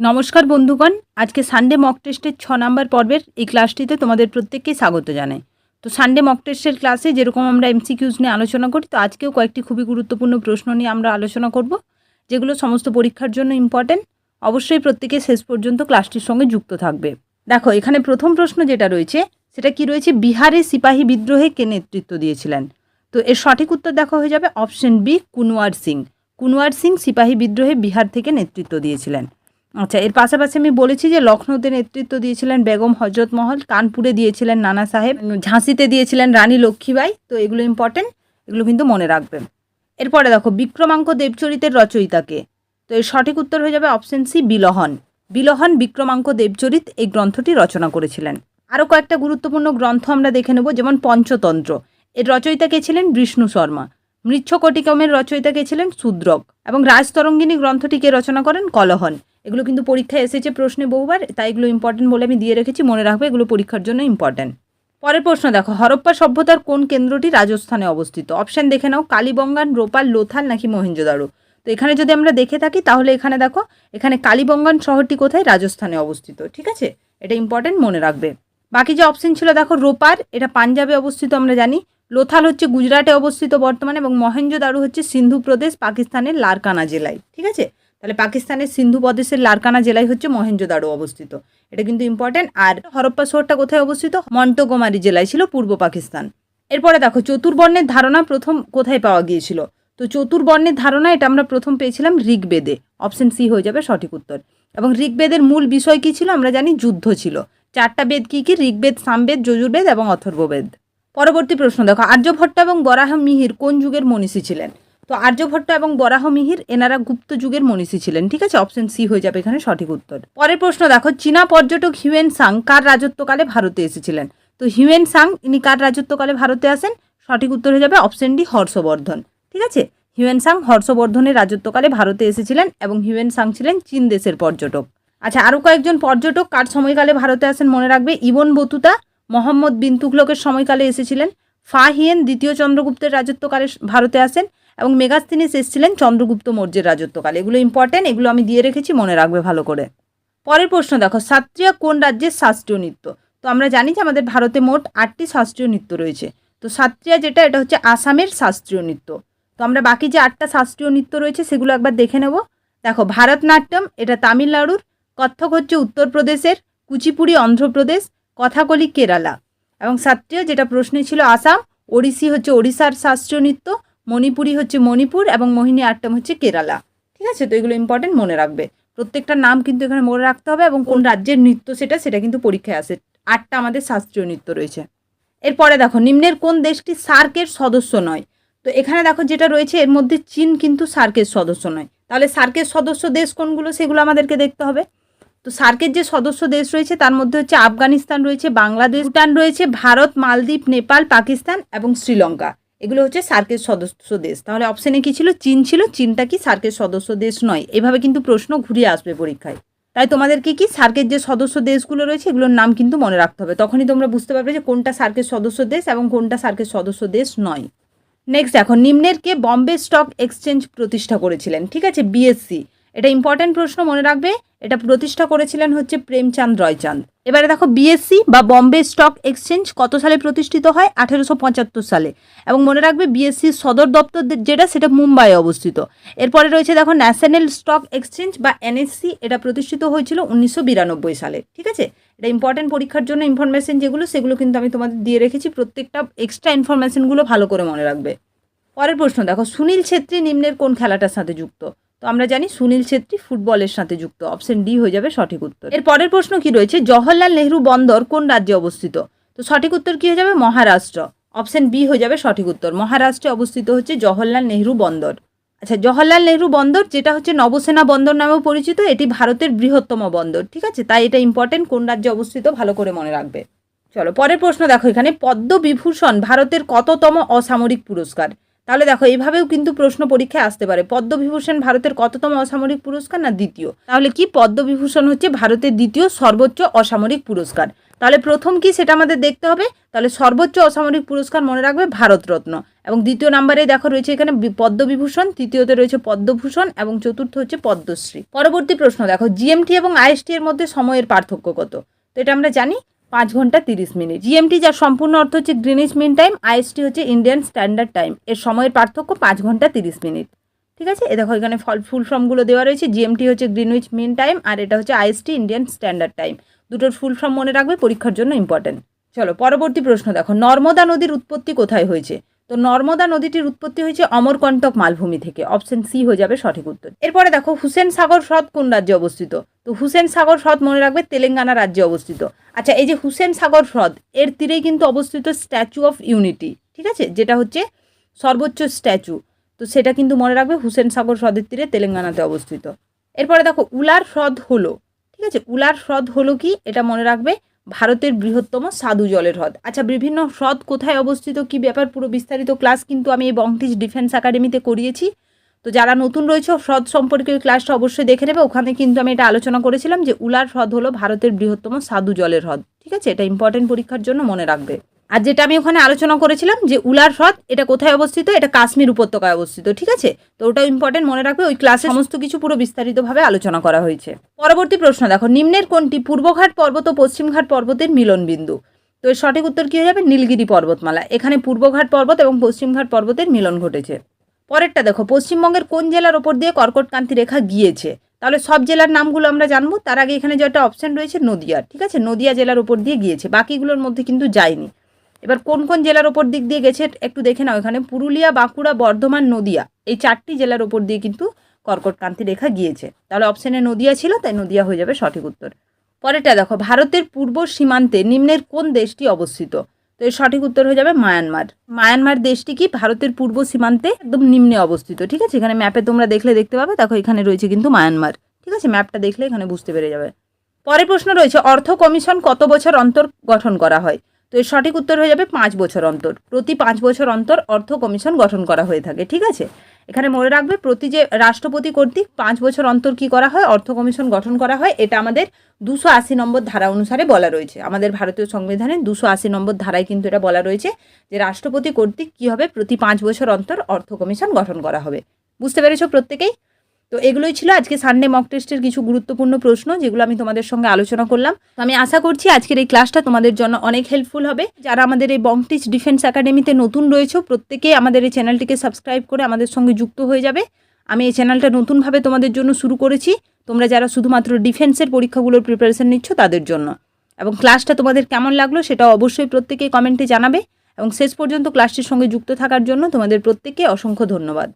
নমস্কার বন্ধুগণ, আজকে সানডে মক টেস্টের ছ নম্বর পর্বের এই ক্লাসটিতে তোমাদের প্রত্যেককে স্বাগত জানাই। তো সানডে মক টেস্টের ক্লাসে যেরকম আমরা এমসিকিউজ নিয়ে আলোচনা করি, তো আজকেও কয়েকটি খুবই গুরুত্বপূর্ণ প্রশ্ন নিয়ে আমরা আলোচনা করব, যেগুলো সমস্ত পরীক্ষার জন্য ইম্পর্টেন্ট অবশ্যই প্রত্যেকে শেষ পর্যন্ত ক্লাসটির সঙ্গে যুক্ত থাকবে। দেখো, এখানে প্রথম প্রশ্ন যেটা রয়েছে, সেটা কি রয়েছে? বিহারে সিপাহী বিদ্রোহে কে নেতৃত্ব দিয়েছিলেন? তো এর সঠিক উত্তর দেখা হয়ে যাবে অপশন বি কুনওয়ার সিং। কুনওয়ার সিং সিপাহী বিদ্রোহে বিহার থেকে নেতৃত্ব দিয়েছিলেন। আচ্ছা এর পাশাপাশি আমি বলেছি যে লখনৌতে নেতৃত্ব দিয়েছিলেন বেগম হজরত মহল, কানপুরে দিয়েছিলেন নানা সাহেব ঝাঁসিতে দিয়েছিলেন রানী লক্ষ্মীবাই তো এগুলো ইম্পর্টেন্ট এগুলো কিন্তু মনে রাখবেন। এরপরে দেখো, বিক্রমাঙ্ক দেবচরিতের রচয়িতাকে। তো এর সঠিক উত্তর হয়ে যাবে অপশন সি বিলহন। বিলহন বিক্রমাঙ্ক দেবচরিত এই গ্রন্থটি রচনা করেছিলেন। আরও কয়েকটা গুরুত্বপূর্ণ গ্রন্থ আমরা দেখে নেব, যেমন পঞ্চতন্ত্র। এর রচয়িতা কে ছিলেন? বিষ্ণু শর্মা। মৃচ্ছকটিকমের রচয়িতা কে ছিলেন? শূদ্রক এবং রাজতরঙ্গিনী গ্রন্থটিকে রচনা করেন? কলহন। এগুলো কিন্তু পরীক্ষায় এসেছে প্রশ্নে বহুবার, তাই এগুলো ইম্পর্টেন্ট বলে আমি দিয়ে রেখেছি, মনে রাখবে এগুলো পরীক্ষার জন্য ইম্পর্টেন্ট পরের প্রশ্ন দেখো, হরপ্পা সভ্যতার কোন কেন্দ্রটি রাজস্থানে অবস্থিত? অপশন দেখে নাও, কালীবঙ্গান, রোপাল, লোথাল নাকি মহেঞ্জোদারো তো এখানে যদি আমরা দেখে থাকি, তাহলে এখানে দেখো, এখানে কালীবঙ্গান শহরটি কোথায়? রাজস্থানে অবস্থিত, ঠিক আছে? এটা ইম্পর্টেন্ট মনে রাখবে। বাকি যে অপশন ছিল, দেখো, রোপার, এটা পাঞ্জাবে অবস্থিত, আমরা জানি। লোথাল হচ্ছে গুজরাটে অবস্থিত বর্তমানে এবং মহেঞ্জোদারো হচ্ছে সিন্ধু প্রদেশ, পাকিস্তানের লারকানা জেলায়, ঠিক আছে? তাহলে পাকিস্তানের সিন্ধু প্রদেশের লারকানা জেলায় হচ্ছে মহেঞ্জোদারো অবস্থিত। এটা কিন্তু ইম্পর্টেন্ট আর হরপ্পা শহরটা কোথায় অবস্থিত? মন্টগোমারি জেলায় ছিল পূর্ব পাকিস্তান। এরপরে দেখো, চতুর্বর্ণের ধারণা প্রথম কোথায় পাওয়া গিয়েছিল? তো চতুর্বর্ণের ধারণা এটা আমরা প্রথম পেয়েছিলাম ঋগ্বেদে। অপশন সি হয়ে যাবে সঠিক উত্তর। এবং ঋগ্বেদের মূল বিষয় কী ছিল? আমরা জানি যুদ্ধ ছিল। চারটা বেদ কী কী? ঋগ্বেদ, সামবেদ, যজুর্বেদ এবং অথর্ববেদ। পরবর্তী প্রশ্ন দেখো, আর্যভট্ট এবং বরাহ মিহির কোন যুগের মনীষী ছিলেন? তো আর্যভট্ট এবং বরাহ মিহির এনারা গুপ্ত যুগের মনীষী ছিলেন, ঠিক আছে? অপশন সি হয়ে যাবে এখানে সঠিক উত্তর। পরের প্রশ্ন দেখো, চীনা পর্যটক হিউয়েন সাং কার রাজত্বকালে ভারতে এসেছিলেন? তো হিউয়েন সাং, ইনি কার রাজত্বকালে ভারতে আসেন? সঠিক উত্তর হয়ে যাবে অপশন ডি হর্ষবর্ধন, ঠিক আছে? হিউয়েন সাং হর্ষবর্ধনের রাজত্বকালে ভারতে এসেছিলেন এবং হিউয়েন সাং ছিলেন চীন দেশের পর্যটক। আচ্ছা আরও কয়েকজন পর্যটক কার সময়কালে ভারতে আসেন মনে রাখবে? ইবন বতুতা, মোহাম্মদ বিন তুগলকের সময়কালে এসেছিলেন। ফা হিয়েন দ্বিতীয় চন্দ্রগুপ্তের রাজত্বকালে ভারতে আসেন। এবং মেগাস্তিনিস এসেছিলেন চন্দ্রগুপ্ত মৌর্যের রাজত্বকালে। এগুলো ইম্পর্টেন্ট এগুলো আমি দিয়ে রেখেছি, মনে রাখবে ভালো করে। পরের প্রশ্ন দেখো সাত্রিয়া কোন রাজ্যের শাস্ত্রীয় নৃত্য? তো আমরা জানি যে আমাদের ভারতে মোট আটটি শাস্ত্রীয় নৃত্য রয়েছে। তো সাত্রিয়া যেটা, এটা হচ্ছে আসামের শাস্ত্রীয় নৃত্য। তো আমরা বাকি যে আটটা শাস্ত্রীয় নৃত্য রয়েছে, সেগুলো একবার দেখে নেব। দেখো, ভারতনাট্যম, এটা তামিলনাড়ুর, কত্থক হচ্ছে উত্তরপ্রদেশের, কুচিপুড়ি অন্ধ্রপ্রদেশ, কথাকলি কেরালা। এবং সাত্রিয় যেটা প্রশ্নে ছিল আসাম, ওড়িশি হচ্ছে ওড়িশার শাস্ত্রীয় নৃত্য। মণিপুরি হচ্ছে মণিপুর এবং মোহিনী আট্টম হচ্ছে কেরালা। ঠিক আছে? তো এগুলো ইম্পর্টেন্ট মনে রাখবে। প্রত্যেকটা নাম কিন্তু এখানে মনে রাখতে হবে এবং কোন রাজ্যের নৃত্য সেটা সেটা কিন্তু পরীক্ষায় আসে। আটটা আমাদের শাস্ত্রীয় নৃত্য রয়েছে। এরপরে দেখো, নিম্নের কোন দেশটি সার্কের সদস্য নয়? তো এখানে দেখো যেটা রয়েছে, এর মধ্যে চীন কিন্তু সার্কের সদস্য নয়। তাহলে সার্কের সদস্য দেশ কোনগুলো সেগুলো আমাদেরকে দেখতে হবে। তো সার্কের যে সদস্য দেশ রয়েছে, তার মধ্যে হচ্ছে আফগানিস্তান রয়েছে, বাংলাদেশ, ভুটান রয়েছে, ভারত, মালদ্বীপ, নেপাল, পাকিস্তান এবং শ্রীলঙ্কা। এগুলো হচ্ছে সার্কের সদস্য দেশ। তাহলে অপশানে কি ছিল? চীন ছিল। চীনটা কি সার্কের সদস্য দেশ নয়? এভাবে কিন্তু প্রশ্ন ঘুরিয়ে আসবে পরীক্ষায়। তাই তোমাদেরকে কি সার্কের যে সদস্য দেশগুলো রয়েছে, এগুলোর নাম কিন্তু মনে রাখতে হবে। তখনই তোমরা বুঝতে পারবে যে কোনটা সার্কের সদস্য দেশ এবং কোনটা সার্কের সদস্য দেশ নয়। নেক্সট এখন নিম্নের কে বম্বে স্টক এক্সচেঞ্জ প্রতিষ্ঠা করেছিলেন? ঠিক আছে বিএসসি এটা ইম্পর্ট্যান্ট প্রশ্ন মনে রাখবে। এটা প্রতিষ্ঠা করেছিলেন হচ্ছে প্রেমচাঁদ রয়চাঁদ। এবারে দেখো বিএসসি বা বম্বে স্টক এক্সচেঞ্জ কত সালে প্রতিষ্ঠিত হয়? আঠেরোশো পঁচাত্তর সালে। এবং মনে রাখবে বিএসসির সদর দপ্তর যেটা সেটা মুম্বাইয়ে অবস্থিত। এরপরে রয়েছে দেখো ন্যাশনাল স্টক এক্সচেঞ্জ বা এনএসসি এটা প্রতিষ্ঠিত হয়েছিল উনিশশো বিরানব্বই সালে। ঠিক আছে? এটা ইম্পর্টেন্ট পরীক্ষার জন্য ইনফরমেশন যেগুলো, সেগুলো কিন্তু আমি তোমাদের দিয়ে রেখেছি। প্রত্যেকটা এক্সট্রা ইনফরমেশনগুলো ভালো করে মনে রাখবে। পরের প্রশ্ন দেখো, সুনীল ছেত্রী নিম্নের কোন খেলাটার সাথে যুক্ত? তো আমরা জানি সুনীল ছেত্রী ফুটবলের সাথে যুক্ত। অপশন ডি হয়ে যাবে সঠিক উত্তর। এর পরের প্রশ্ন কি রয়েছে? জওহরলাল নেহরু বন্দর কোন রাজ্যে অবস্থিত? তো সঠিক উত্তর কি হয়ে যাবে? মহারাষ্ট্র। অপশন বি হয়ে যাবে সঠিক উত্তর। মহারাষ্ট্রে অবস্থিত হচ্ছে জওহরলাল নেহরু বন্দর। আচ্ছা জওহরলাল নেহরু বন্দর, যেটা হচ্ছে নবসেনা বন্দর নামেও পরিচিত, এটি ভারতের বৃহত্তম বন্দর, ঠিক আছে? তাই এটা ইম্পর্টেন্ট কোন রাজ্যে অবস্থিত ভালো করে মনে রাখবে। চলো, পরের প্রশ্ন দেখো এখানে। পদ্মবিভূষণ ভারতের কততম অসামরিক পুরস্কার? তাহলে দেখো, এইভাবেও কিন্তু প্রশ্ন পরীক্ষায় আসতে পারে। পদ্মবিভূষণ ভারতের কততম অসামরিক পুরস্কার না দ্বিতীয়? তাহলে কি পদ্মবিভূষণ হচ্ছে ভারতের দ্বিতীয় সর্বোচ্চ অসামরিক পুরস্কার? তাহলে প্রথম কি সেটা আমাদের দেখতে হবে? তাহলে সর্বোচ্চ অসামরিক পুরস্কার মনে রাখবে ভারতরত্ন। এবং দ্বিতীয় নাম্বারে দেখো রয়েছে এখানে পদ্মবিভূষণ, তৃতীয়তে রয়েছে পদ্মভূষণ, এবং চতুর্থ হচ্ছে পদ্মশ্রী। পরবর্তী প্রশ্ন দেখো, জিএমটি এবং আইএসটি এর মধ্যে সময়ের পার্থক্য কত? তো এটা আমরা জানি পাঁচ ঘণ্টা তিরিশ মিনিট। জিএমটি যার সম্পূর্ণ অর্থ হচ্ছে গ্রিনিজ মিন টাইম আইএসটি হচ্ছে ইন্ডিয়ান স্ট্যান্ডার্ড টাইম এর সময়ের পার্থক্য পাঁচ ঘণ্টা তিরিশ মিনিট। ঠিক আছে? এ দেখো, এখানে ফল, ফুল ফর্মগুলো দেওয়া রয়েছে। জিএমটি হচ্ছে গ্রিনউইচ মিন টাইম আর এটা হচ্ছে আইএসটি ইন্ডিয়ান স্ট্যান্ডার্ড টাইম দুটোর ফুল ফর্ম মনে রাখবে, পরীক্ষার জন্য ইম্পর্টেন্ট চলো, পরবর্তী প্রশ্ন দেখো। নর্মদা নদীর উৎপত্তি কোথায় হয়েছে? তো নর্মদা নদীটির উৎপত্তি হয়েছে অমরকণ্টক মালভূমি থেকে। অপশন সি হয়ে যাবে সঠিক উত্তর। এরপরে দেখো, হুসেন সাগর হ্রদ কোন রাজ্যে অবস্থিত? তো হুসেন সাগর হ্রদ মনে রাখবে তেলেঙ্গানা রাজ্যে অবস্থিত। আচ্ছা এই যে হুসেন সাগর হ্রদ, এর তীরেই কিন্তু অবস্থিত স্ট্যাচু অফ ইউনিটি ঠিক আছে? যেটা হচ্ছে সর্বোচ্চ স্ট্যাচু তো সেটা কিন্তু মনে রাখবে হুসেন সাগর হ্রদের তীরে তেলেঙ্গানাতে অবস্থিত। এরপরে দেখো, উলার হ্রদ হলো, ঠিক আছে? উলার হ্রদ হলো কি? এটা মনে রাখবে ভারতের বৃহত্তম সাধু জলের হ্রদ। আচ্ছা বিভিন্ন হ্রদ কোথায় অবস্থিত? কি ব্যাপার? পুরো বিস্তারিত ক্লাস কিন্তু আমি এই বংটিজ ডিফেন্স একাডেমিতে করিয়েছি। তো যারা নতুন রয়েছে, হ্রদ সম্পর্কে ওই ক্লাসটা অবশ্যই দেখে নেবে। ওখানে কিন্তু আমি এটা আলোচনা করেছিলাম যে উলার হ্রদ হলো ভারতের বৃহত্তম সাধু জলের হ্রদ। ঠিক আছে? এটা ইম্পর্টেন্ট পরীক্ষার জন্য মনে রাখবে। আর যেটা আমি ওখানে আলোচনা করেছিলাম যে উলার হ্রদ, এটা কোথায় অবস্থিত? এটা কাশ্মীর উপত্যকায় অবস্থিত, ঠিক আছে? তো ওটাও ইম্পর্টেন্ট মনে রাখবে, ওই ক্লাসে সমস্ত কিছু পুরো বিস্তারিতভাবে আলোচনা করা হয়েছে। পরবর্তী প্রশ্ন, দেখো, নিম্নের কোনটি? পূর্বঘাট পর্বত ও পশ্চিমঘাট পর্বতের মিলন বিন্দু। তো এর সঠিক উত্তর কী হয়ে যাবে? নীলগিরি পর্বতমালা। এখানে পূর্বঘাট পর্বত এবং পশ্চিমঘাট পর্বতের মিলন ঘটেছে। পরেরটা, দেখো, পশ্চিমবঙ্গের কোন জেলার ওপর দিয়ে কর্কটকান্তি রেখা গিয়েছে? তাহলে সব জেলার নামগুলো আমরা জানব। তার আগে এখানে যেটা অপশন রয়েছে নদিয়া ঠিক আছে? নদিয়া জেলার ওপর দিয়ে গিয়েছে। বাকিগুলোর মধ্যে কিন্তু যায়নি। এবার কোন কোন জেলার ওপর দিক দিয়ে গেছে একটু দেখে নাও এখানে। পুরুলিয়া, বাঁকুড়া, বর্ধমান, নদিয়া। এই চারটি জেলার ওপর দিয়ে কিন্তু কর্কটকান্তি রেখা গিয়েছে। তাহলে অপশানে নদিয়া ছিল, তাই নদিয়া হয়ে যাবে সঠিক উত্তর। পরেরটা দেখো, ভারতের পূর্ব সীমান্তে নিম্নের কোন দেশটি অবস্থিত? তো এর সঠিক উত্তর হয়ে যাবে মায়ানমার। মায়ানমার দেশটি কি ভারতের পূর্ব সীমান্তে একদম নিম্নে অবস্থিত, ঠিক আছে? এখানে ম্যাপে তোমরা দেখলে দেখতে পাবে, দেখো এখানে রয়েছে কিন্তু মায়ানমার, ঠিক আছে? ম্যাপটা দেখলে এখানে বুঝতে পেরে যাবে। পরের প্রশ্ন রয়েছে, অর্থ কমিশন কত বছর অন্তর গঠন করা হয়? তো এর সঠিক উত্তর হয়ে যাবে পাঁচ বছর অন্তর। প্রতি পাঁচ বছর অন্তর অর্থ কমিশন গঠন করা হয়ে থাকে, ঠিক আছে? এখানে মনে রাখবে, প্রতি যে রাষ্ট্রপতি কর্তৃক পাঁচ বছর অন্তর কি করা হয়, অর্থ কমিশন গঠন করা হয়, এটা আমাদের দুশো আশি নম্বর ধারা অনুসারে বলা রয়েছে। আমাদের ভারতীয় সংবিধানে দুশো আশি নম্বর ধারায় কিন্তু এটা বলা রয়েছে যে রাষ্ট্রপতি কর্তৃক কী হবে, প্রতি পাঁচ বছর অন্তর অর্থ কমিশন গঠন করা হবে। বুঝতে পেরেছ প্রত্যেকেই? তো এগুলোই ছিল আজকে সানডে মক টেস্টের কিছু গুরুত্বপূর্ণ প্রশ্ন, যেগুলো আমি তোমাদের সঙ্গে আলোচনা করলাম। তো আমি আশা করছি আজকের এই ক্লাসটা তোমাদের জন্য অনেক হেল্পফুল হবে। যারা আমাদের এই বংটিচ ডিফেন্স একাডেমিতে নতুন রয়েছে প্রত্যেকেই আমাদের এই চ্যানেলটিকে সাবস্ক্রাইব করে আমাদের সঙ্গে যুক্ত হয়ে যাবে। আমি এই চ্যানেলটা নতুনভাবে তোমাদের জন্য শুরু করেছি। তোমরা যারা শুধুমাত্র ডিফেন্সের পরীক্ষাগুলোর প্রিপারেশন নিচ্ছ, তাদের জন্য। এবং ক্লাসটা তোমাদের কেমন লাগল সেটা অবশ্যই প্রত্যেকেই কমেন্টে জানাবে। এবং শেষ পর্যন্ত ক্লাসটির সঙ্গে যুক্ত থাকার জন্য তোমাদের প্রত্যেককে অসংখ্য ধন্যবাদ।